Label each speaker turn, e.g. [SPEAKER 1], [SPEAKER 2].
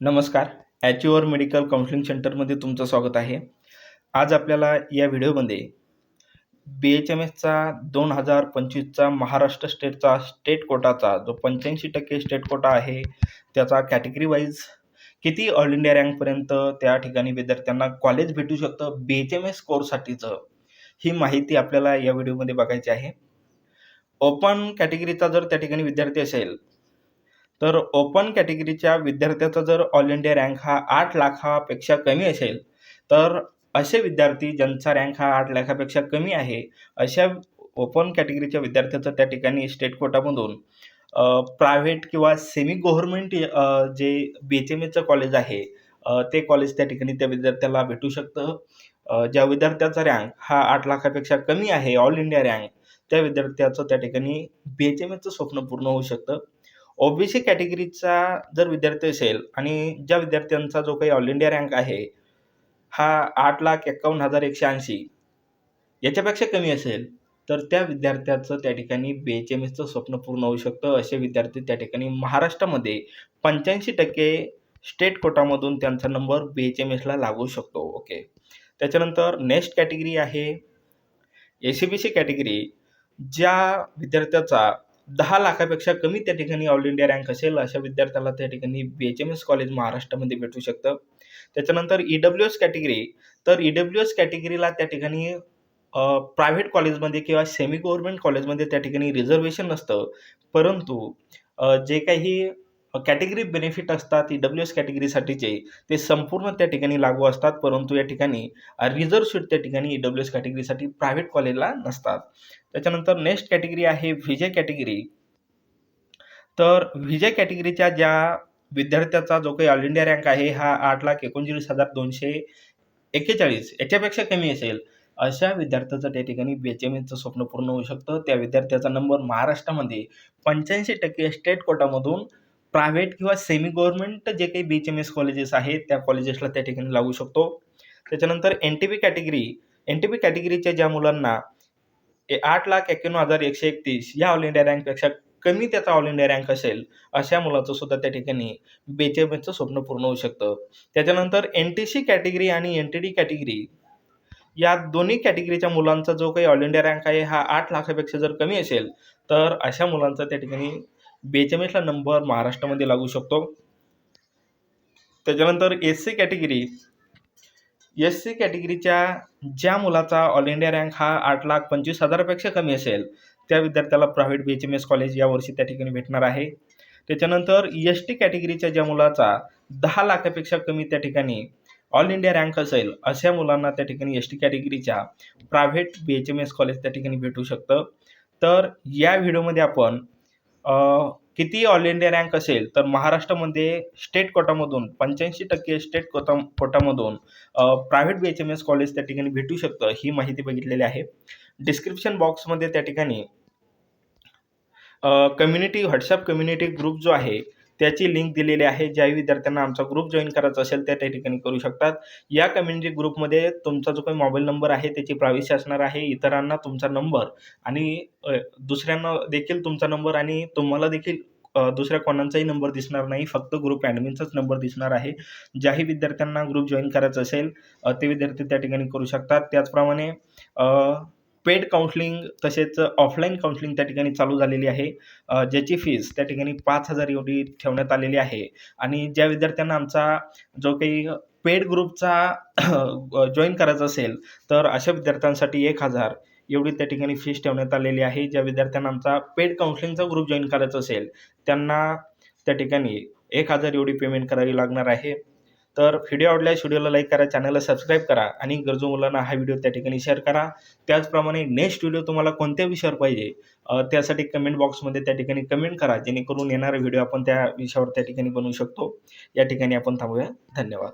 [SPEAKER 1] नमस्कार. ॲच्युअर medical counselling सेंटरमध्ये तुमचं स्वागत आहे. आज आपल्याला या व्हिडिओमध्ये बी एच एम एसचा दोन हजार पंचवीसचा महाराष्ट्र स्टेटचा स्टेट कोटाचा जो पंच्याऐंशी टक्के स्टेट कोटा आहे त्याचा कॅटेगरी वाईज किती ऑल इंडिया रँकपर्यंत त्या ठिकाणी विद्यार्थ्यांना कॉलेज भेटू शकतं? बी एच एम एस कोर्ससाठीचं ही माहिती आपल्याला या व्हिडिओमध्ये बघायची आहे. ओपन कॅटेगरीचा जर त्या ठिकाणी विद्यार्थी असेल तर ओपन कॅटेगरीच्या विद्यार्थ्याचा जर ऑल इंडिया रँक हा आठ लाखापेक्षा कमी असेल तर असे विद्यार्थी ज्यांचा रँक हा आठ लाखापेक्षा कमी आहे अशा ओपन कॅटेगरीच्या विद्यार्थ्याचं त्या ठिकाणी स्टेट कोटामधून प्रायव्हेट किंवा सेमी गव्हर्मेंट जे बी एच एम एचं कॉलेज आहे ते कॉलेज त्या ठिकाणी त्या विद्यार्थ्याला भेटू शकतं. ज्या विद्यार्थ्याचा रँक हा आठ लाखापेक्षा कमी आहे ऑल इंडिया रँक त्या विद्यार्थ्याचं त्या ठिकाणी बी एच एम एचं स्वप्न पूर्ण होऊ शकतं. ओबीसी कॅटेगरीचा जर विद्यार्थी असेल आणि ज्या विद्यार्थ्यांचा जो काही ऑल इंडिया रँक आहे हा आठ लाख एक्कावन्न हजार एकशे ऐंशी याच्यापेक्षा कमी असेल तर त्या विद्यार्थ्याचं त्या ठिकाणी बी एच एम एसचं स्वप्न पूर्ण होऊ शकतं. असे विद्यार्थी त्या ठिकाणी महाराष्ट्रामध्ये पंच्याऐंशी टक्के स्टेट कोटामधून त्यांचा नंबर बी एच एम एसला लागू शकतो. ओके त्याच्यानंतर नेक्स्ट कॅटेगरी आहे A C B C category ज्या विद्यार्थ्याचा दहा लाखापेक्षा कमी त्या ठिकाणी ऑल इंडिया रँक असेल अशा विद्यार्थ्याला त्या ठिकाणी B H M S college महाराष्ट्रामध्ये भेटू शकतं. त्याच्यानंतर ई डब्ल्यू एस कॅटेगरी तर ई डब्ल्यू एस कॅटेगरीला त्या ठिकाणी प्रायव्हेट कॉलेजमध्ये किंवा सेमी गव्हर्नमेंट कॉलेजमध्ये त्या ठिकाणी रिझर्वेशन नसतं. परंतु जे काही कॅटेगरी बेनिफिट असतात ई डब्ल्यू एस कॅटेगरीसाठीचे ते संपूर्ण त्या ठिकाणी लागू असतात. परंतु या ठिकाणी रिझर्व सीट त्या ठिकाणी ई डब्ल्यू एस कॅटेगरीसाठी प्रायव्हेट कॉलेजला नसतात. त्याच्यानंतर नेक्स्ट कॅटेगरी आहे व्हिजे कॅटेगरी तर व्हिजे कॅटेगरीच्या ज्या विद्यार्थ्याचा जो काही ऑल इंडिया रँक आहे हा आठ लाख एकोणचाळीस हजार दोनशे एक्केचाळीस याच्यापेक्षा कमी असेल. अशा विद्यार्थ्याचं त्या ठिकाणी बी एच एम स्वप्न पूर्ण होऊ शकतं. त्या विद्यार्थ्याचा नंबर महाराष्ट्रामध्ये पंच्याऐंशी टक्के स्टेट कोटामधून प्रायव्हेट किंवा सेमी गव्हर्नमेंट जे काही B H M S colleges आहेत त्या कॉलेजेसला त्या ठिकाणी लागू शकतो. त्याच्यानंतर N T P category N T P कॅटेगरीच्या ज्या मुलांना ए आठ लाख एक्क्याण्णव हजार एकशे एकतीस या ऑल इंडिया रँकपेक्षा कमी त्याचा ऑल इंडिया रँक असेल अशा मुलाचं सुद्धा त्या ठिकाणी बी एच एम एसचं स्वप्न पूर्ण होऊ शकतं. त्याच्यानंतर एन टी सी कॅटेगरी आणि एन टी डी कॅटेगरी या दोन्ही कॅटेगरीच्या मुलांचा जो काही ऑल इंडिया रँक आहे हा आठ लाखापेक्षा जर कमी असेल तर अशा मुलांचा त्या ठिकाणी बी एच एम एसला नंबर महाराष्ट्रामध्ये लागू शकतो. त्याच्यानंतर S C category S C कॅटेगरीच्या ज्या मुलाचा ऑल इंडिया रँक हा आठ लाख पंचवीस हजारापेक्षा कमी असेल त्या विद्यार्थ्याला private B H M S college यावर्षी त्या ठिकाणी भेटणार आहे. त्याच्यानंतर एस टी कॅटेगरीच्या ज्या मुलाचा दहा लाखापेक्षा कमी त्या ठिकाणी ऑल इंडिया रँक असेल अशा मुलांना त्या ठिकाणी S T कॅटेगरीच्या private B H M S college त्या ठिकाणी भेटू शकतं. तर या व्हिडिओमध्ये आपण किती ऑल इंडिया रँक असेल तर महाराष्ट्रामध्ये स्टेट कोटामधून पंच्याऐंशी टक्के state quota कोटामधून private B H M S college त्या ठिकाणी भेटू शकतं ही माहिती बघितलेली आहे. डिस्क्रिप्शन बॉक्समध्ये त्या ठिकाणी कम्युनिटी व्हॉट्सअप कम्युनिटी ग्रुप जो आहे त्याची लिंक दिलेली आहे. ज्याही विद्यार्थ्यांना आमचा ग्रुप जॉईन करायचा असेल त्या त्या ठिकाणी करू शकतात. या कम्युनिटी ग्रुपमध्ये तुमचा जो काही मोबाईल नंबर आहे त्याची प्रायव्हसी असणार आहे. इतरांना तुमचा नंबर आणि दुसऱ्यांना देखील तुमचा नंबर आणि तुम्हाला देखील दुसऱ्या कोणाचाही नंबर दिसणार नाही. फक्त ग्रुप ॲडमिनचाच नंबर दिसणार आहे. ज्याही विद्यार्थ्यांना ग्रुप जॉईन करायचं असेल ते विद्यार्थी त्या ठिकाणी करू शकतात. त्याचप्रमाणे पेड काउन्सलिंग तसेच ऑफलाईन काउन्सलिंग त्या ठिकाणी चालू झालेली आहे. ज्याची फीस त्या ठिकाणी पाच हजार एवढी ठेवण्यात आलेली आहे. आणि ज्या विद्यार्थ्यांना आमचा जो काही पेड ग्रुपचा जॉईन करायचा असेल तर अशा विद्यार्थ्यांसाठी एक हजार एवढी त्या ठिकाणी फीस ठेवण्यात आलेली आहे. ज्या विद्यार्थ्यांना आमचा पेड काउन्सिलिंगचा ग्रुप जॉईन करायचा असेल त्यांना त्या ठिकाणी एक हजार एवढी पेमेंट करावी लागणार आहे. तर व्हिडिओ आवडल्यास व्हिडिओला लाईक करा चॅनलला सबस्क्राईब करा आणि गरजू मुलांना हा व्हिडिओ त्या ठिकाणी शेअर करा. त्याचप्रमाणे नेक्स्ट व्हिडिओ तुम्हाला कोणत्या विषयावर पाहिजे त्यासाठी कमेंट बॉक्समध्ये त्या ठिकाणी कमेंट करा जेणेकरून येणारा व्हिडिओ आपण त्या विषयावर त्या ठिकाणी बनवू शकतो. या ठिकाणी आपण थांबूया. धन्यवाद.